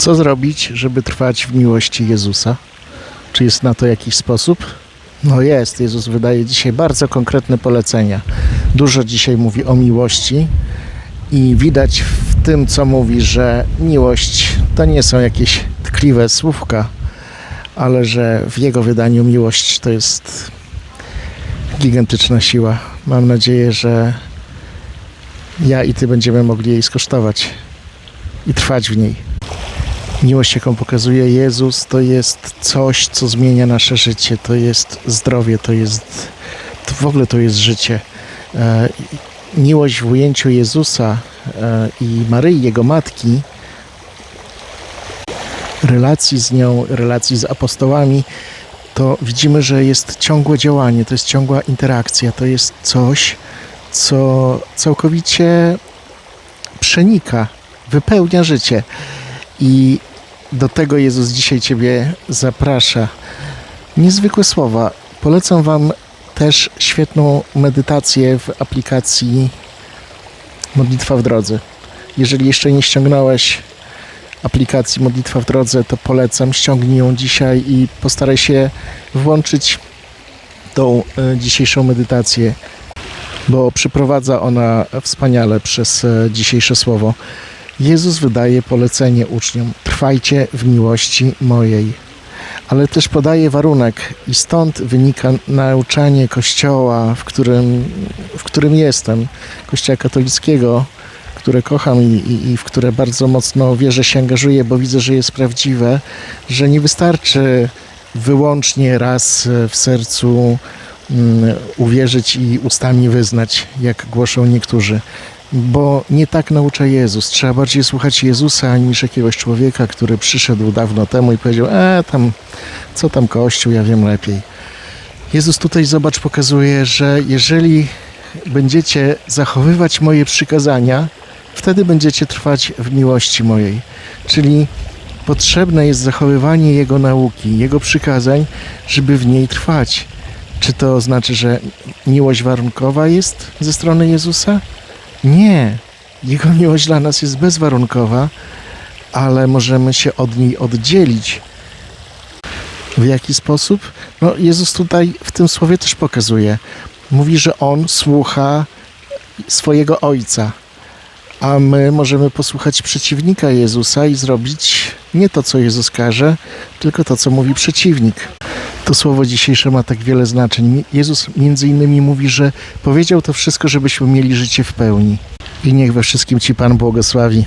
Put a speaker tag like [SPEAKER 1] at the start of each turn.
[SPEAKER 1] Co zrobić, żeby trwać w miłości Jezusa? Czy jest na to jakiś sposób? No jest. Jezus wydaje dzisiaj bardzo konkretne polecenia. Dużo dzisiaj mówi o miłości i widać w tym, co mówi, że miłość to nie są jakieś tkliwe słówka, ale że w jego wydaniu miłość to jest gigantyczna siła. Mam nadzieję, że ja i ty będziemy mogli jej skosztować i trwać w niej. Miłość, jaką pokazuje Jezus, to jest coś, co zmienia nasze życie. To jest zdrowie, to jest. To w ogóle to jest życie. E, miłość w ujęciu Jezusa e, i Maryi, jego matki, relacji z nią, relacji z apostołami, to widzimy, że jest ciągłe działanie, to jest ciągła interakcja, to jest coś, co całkowicie przenika, wypełnia życie. I do tego Jezus dzisiaj Ciebie zaprasza. Niezwykłe słowa. Polecam Wam też świetną medytację w aplikacji Modlitwa w drodze. Jeżeli jeszcze nie ściągnąłeś aplikacji Modlitwa w drodze, to polecam. Ściągnij ją dzisiaj i postaraj się włączyć tą e, dzisiejszą medytację, bo przyprowadza ona wspaniale przez e, dzisiejsze słowo. Jezus wydaje polecenie uczniom: trwajcie w miłości mojej. Ale też podaje warunek, i stąd wynika nauczanie Kościoła, w którym, w którym jestem, Kościoła katolickiego, które kocham i, i, i w które bardzo mocno wierzę się angażuję, bo widzę, że jest prawdziwe, że nie wystarczy wyłącznie raz w sercu mm, uwierzyć i ustami wyznać, jak głoszą niektórzy bo nie tak naucza Jezus. Trzeba bardziej słuchać Jezusa niż jakiegoś człowieka, który przyszedł dawno temu i powiedział: E, tam, co tam Kościół, ja wiem lepiej. Jezus tutaj, zobacz, pokazuje, że jeżeli będziecie zachowywać moje przykazania, wtedy będziecie trwać w miłości mojej. Czyli potrzebne jest zachowywanie Jego nauki, Jego przykazań, żeby w niej trwać. Czy to znaczy, że miłość warunkowa jest ze strony Jezusa? Nie. Jego miłość dla nas jest bezwarunkowa, ale możemy się od niej oddzielić. W jaki sposób? No, Jezus tutaj w tym słowie też pokazuje. Mówi, że On słucha swojego Ojca, a my możemy posłuchać przeciwnika Jezusa i zrobić nie to, co Jezus każe, tylko to, co mówi przeciwnik. To słowo dzisiejsze ma tak wiele znaczeń. Jezus między innymi mówi, że powiedział to wszystko, żebyśmy mieli życie w pełni. I niech we wszystkim Ci Pan błogosławi.